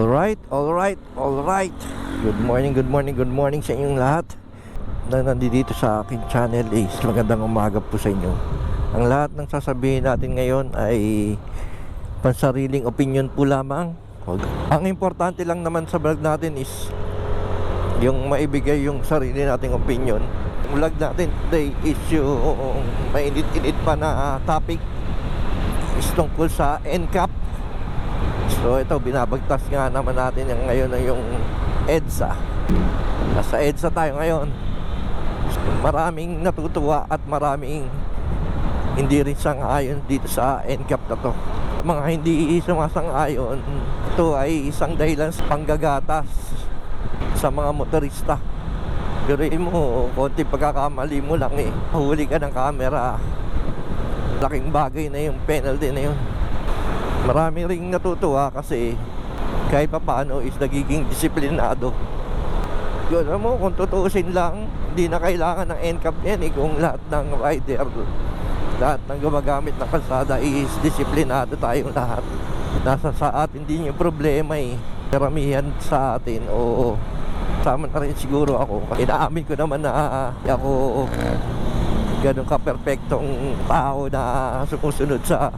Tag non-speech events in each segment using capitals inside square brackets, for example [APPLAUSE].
Alright, alright, alright. Good morning, good morning, good morning sa inyong lahat na nandito sa aking channel is magandang umaga po sa inyo. Ang lahat ng sasabihin natin ngayon ay pansariling opinion po lamang. Ang importante lang naman sa vlog natin is yung maibigay yung sarili nating opinion. Ang vlog natin today is yung mainit-init pa na topic is tungkol sa NCAP So ito binabagtas nga naman natin yung ngayon na yung EDSA. Nasa EDSA tayo ngayon. Maraming natutuwa at maraming hindi rin sang-ayon dito sa NCAP na to. Mga hindi sumasang-ayon Ito ay isang dahilan sa panggagatas sa mga motorista. Garuin mo, konti pagkakamali mo lang eh. Huli ka ng camera. Laking bagay na yung penalty na yun marami ring natutuwa kasi kahit pa paano is nagiging disiplinado. Yun alam mo kung tutuusin lang hindi na kailangan ng NCAP yan eh kung lahat ng rider lahat ng gumagamit ng kalsada is disiplinado tayong lahat. Nasa sa atin din yung problema eh. Karamihan sa atin oo. Sama na rin siguro ako. Inaamin ko naman na ako ganun ka-perfectong tao na sumusunod sa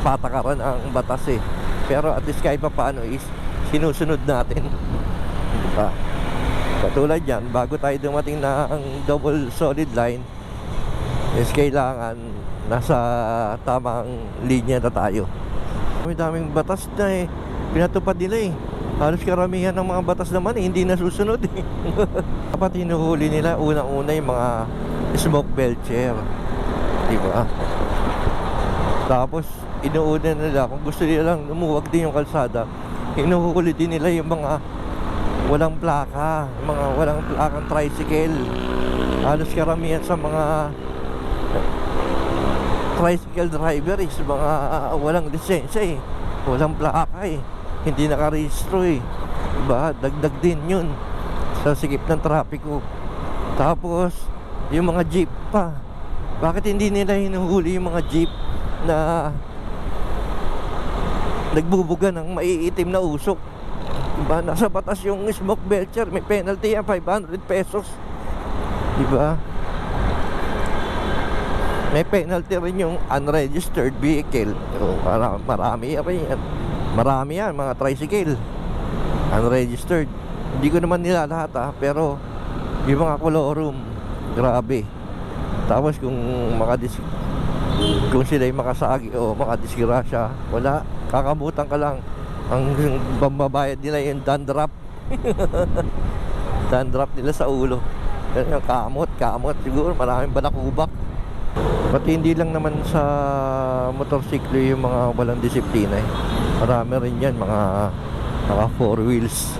patakaran ang batas eh. Pero at least kahit pa paano is sinusunod natin. Diba? Katulad yan, bago tayo dumating na ang double solid line, is kailangan nasa tamang linya na tayo. May daming batas na eh. Pinatupad nila eh. Halos karamihan ng mga batas naman eh, hindi nasusunod eh. [LAUGHS] Dapat hinuhuli nila unang-una yung mga smoke belcher. Diba? Tapos, inuuna nila kung gusto nila lang lumuwag din yung kalsada hinuhuli din nila yung mga walang plaka mga walang plakang tricycle. Halos karamihan sa mga tricycle driver is mga ah, walang lisensya eh. Walang plaka eh. Hindi nakarehistro eh. Diba? Dagdag din yun sa sikip ng trapiko. Tapos yung mga jeep pa. Bakit hindi nila hinuhuli yung mga jeep na nagbubuga ng maiitim na usok. Diba? Nasa batas yung smoke belcher, may penalty yan, 500 pesos. Diba? May penalty rin yung unregistered vehicle. O, mara- marami rin yan. Marami yan, mga tricycle. Unregistered. Hindi ko naman nila lahat ha, pero yung mga colorum, grabe. Tapos kung makadis kung sila ay makasagi o makadisgrasya, wala, kakamutan ka lang. Ang bambabayad nila yung dandruff. [LAUGHS] dandruff nila sa ulo. Yan yung kamot, kamot. Siguro maraming balakubak. Pati hindi lang naman sa motorsiklo yung mga walang disiplina eh. Marami rin yan, mga naka four wheels.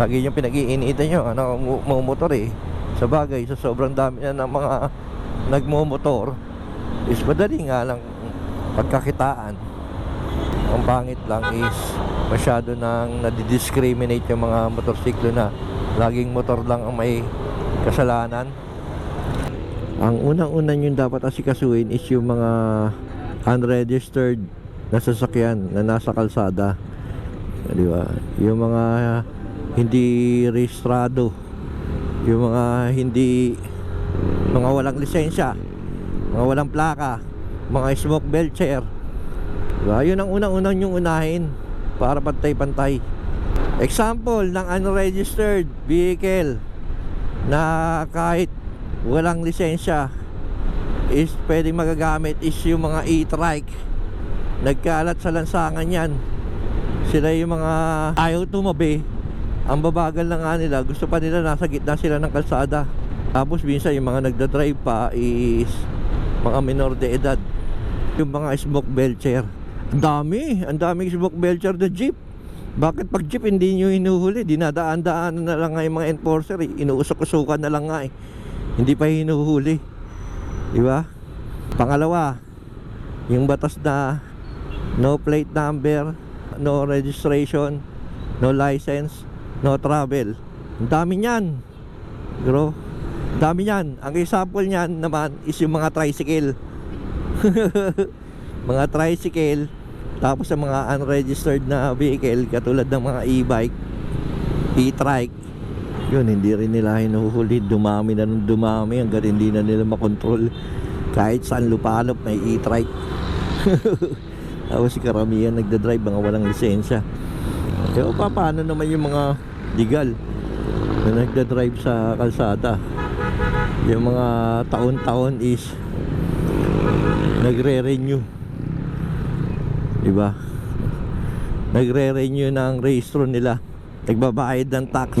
Lagi yung pinag-iinitan nyo, ano, motor eh. Sa bagay, sa sobrang dami na ng mga nagmomotor, is madali nga lang pagkakitaan. Ang pangit lang is masyado nang nadidiscriminate yung mga motorsiklo na laging motor lang ang may kasalanan. Ang unang-una nyo dapat asikasuin is yung mga unregistered na sasakyan na nasa kalsada. Di ba? Yung mga hindi rehistrado. Yung mga hindi mga walang lisensya mga walang plaka, mga smoke belcher. Diba? Yun ang unang-unang yung unahin para pantay-pantay. Example ng unregistered vehicle na kahit walang lisensya is pwedeng magagamit is yung mga e-trike. Nagkalat sa lansangan yan. Sila yung mga ayaw tumabi. Ang babagal na nga nila, gusto pa nila nasa gitna sila ng kalsada. Tapos minsan yung mga nagdadrive pa is mga minor de edad yung mga smoke belcher ang dami ang daming smoke belcher na jeep. Bakit pag jeep hindi nyo hinuhuli? Dinadaan-daan na lang nga yung mga enforcer eh. inuusok-usukan na lang nga eh. Hindi pa hinuhuli. Di ba? Pangalawa yung batas na no plate number no registration no license no travel. Ang dami niyan. Bro Dami niyan. Ang example niyan naman is yung mga tricycle. [LAUGHS] mga tricycle Tapos sa mga unregistered na vehicle katulad ng mga e-bike, e-trike, yun hindi rin nila hinuhuli. Dumami na ng dumami hanggang hindi na nila makontrol. Kahit saan lupalop may e-trike. [LAUGHS] Tapos si karamihan nagdadrive mga walang lisensya. Pero pa, paano naman yung mga legal na nagdadrive sa kalsada? Yung mga taon-taon is nagre-renew. Diba? Nagre-renew ng rehistro nila. Nagbabayad ng tax.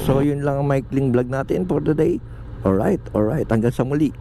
So yun lang ang maikling vlog natin for today. Alright, alright. Hanggang sa muli.